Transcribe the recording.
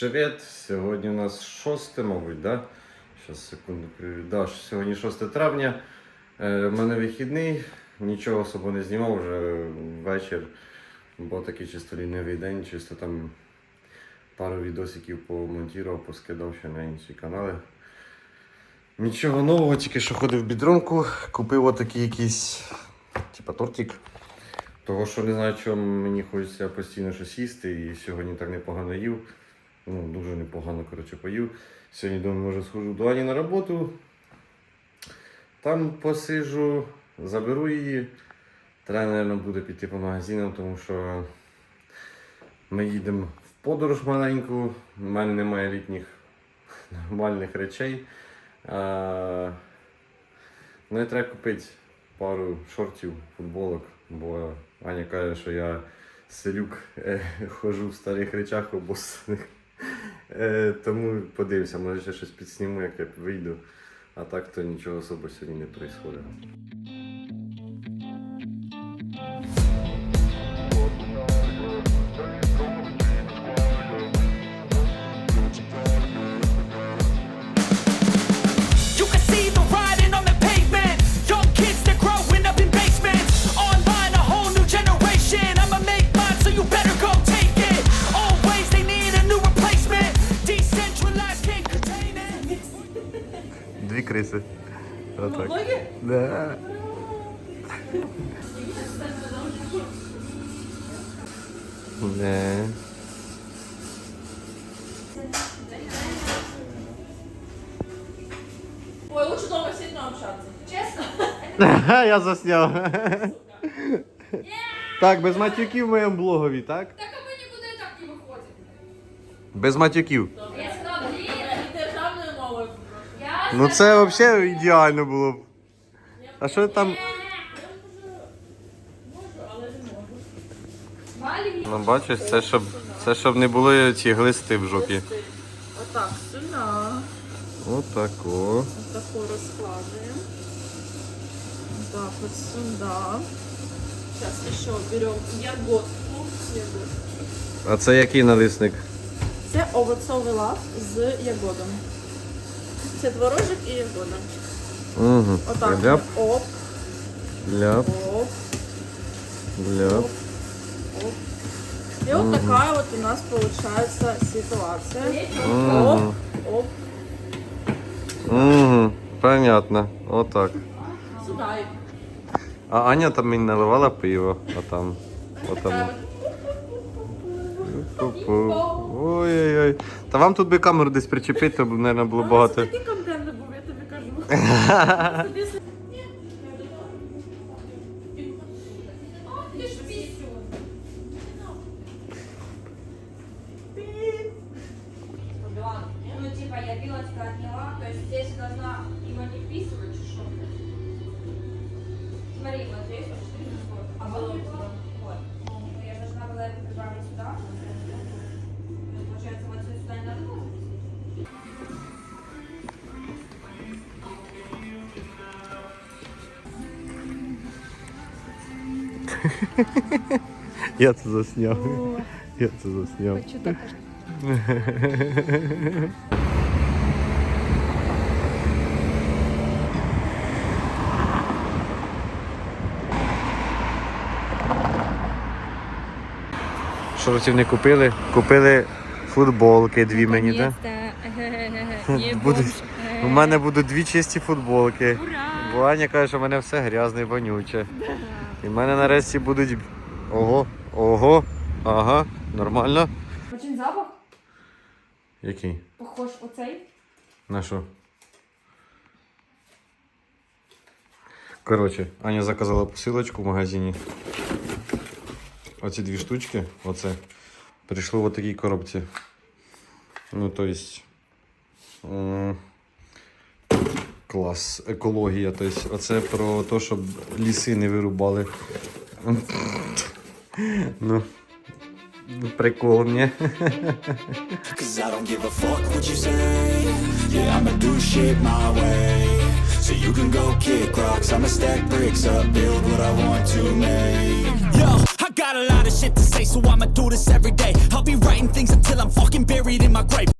Привіт! Сьогодні у нас 6, мабуть, да? Зараз секунду. Да, сьогодні 6 травня. Е, У мене вихідний, нічого особо не знімав вже вечір, бо такий чисто лінивий день, чисто там пару відосиків помонтував, поскидав ще на інші канали. Нічого нового, тільки що ходив в бідронку, купив отакий якийсь, типа тортик. Того, що не знаю, чому мені хочеться постійно щось їсти, і сьогодні так непогано їв. Ну, дуже непогано, коротше, поїв. Сьогодні думаю, може схожу до Ані на роботу. Там посижу, заберу її. Треба, мабуть, буде піти по магазинам, тому що ми їдемо в подорож маленьку. У мене немає літніх нормальних речей. А, ну і треба купити пару шортів, футболок, бо Аня каже, що я селюк е, хожу в старих речах обоссаних. Е, тому подивимося, може ще щось підсніму, як я вийду. А так то нічого особо сьогодні не відбувається. Дві криси. Отак. Да. Не. Ой, лучше дома сильно общаться. Честно? Я засняв. Так, без матюків в моєму блогові, так? Так а мы никуда и так не выходим. Без матюків. Я Ну це взагалі ідеально було б. А що там? Ну бачиш, це щоб, це щоб не було ці глисти в жопі. Отак, сюди. Отако. Таку розкладуємо. Так, вот сюда. Сейчас еще берем ягодку. А це який налисник? Це овочовий лав з ягодом. Це творожик і ягода. Угу. Отак. Ляп, Оп, ляп, оп, ляп. оп. И вот такая вот у нас получается ситуация. Оп, оп. Угу. Понятно. Отак. Сюда. и А Аня там мені наливала пиво, а там. Отам. такая вот. Пу-пу. Ой-ой-ой. Та вам тут би камеру десь причепити, то б, мабуть, було багато. Це такий контент не був, я тобі кажу. Тобі с- О, ти ж пісню. Ну, типа, я пилочка отняла, то есть здесь должна его не вписывать, что Смотри, вот здесь вот 4 вот, а вот тут вот. Вот. Ну, я должна была это прибавить сюда. Я це засняв. Я це засняв. Шортів не купили? Купили футболки дві мені, так? У мене будуть дві чисті футболки. Бо Аня каже, що в мене все грязне і вонюче. І в мене нарешті будуть. Ого, ого, ага, нормально. Очень запах Який? похож оцей. На що? Коротше, Аня заказала посилочку в магазині. Оці дві штучки, оце. Прийшло в такій коробці. Ну, то есть. Клас, екологія. Тобто, оце про те, щоб ліси не вирубали. Ну, прикол, ні? Cause I don't give a fuck what you say. Yeah, I'ma do shit my way. So you can go kick rocks, I'ma stack bricks up, build what I want to make. Yo, I got a lot of shit to say, so I'ma do this every day. I'll be writing things until I'm fucking buried in my grave.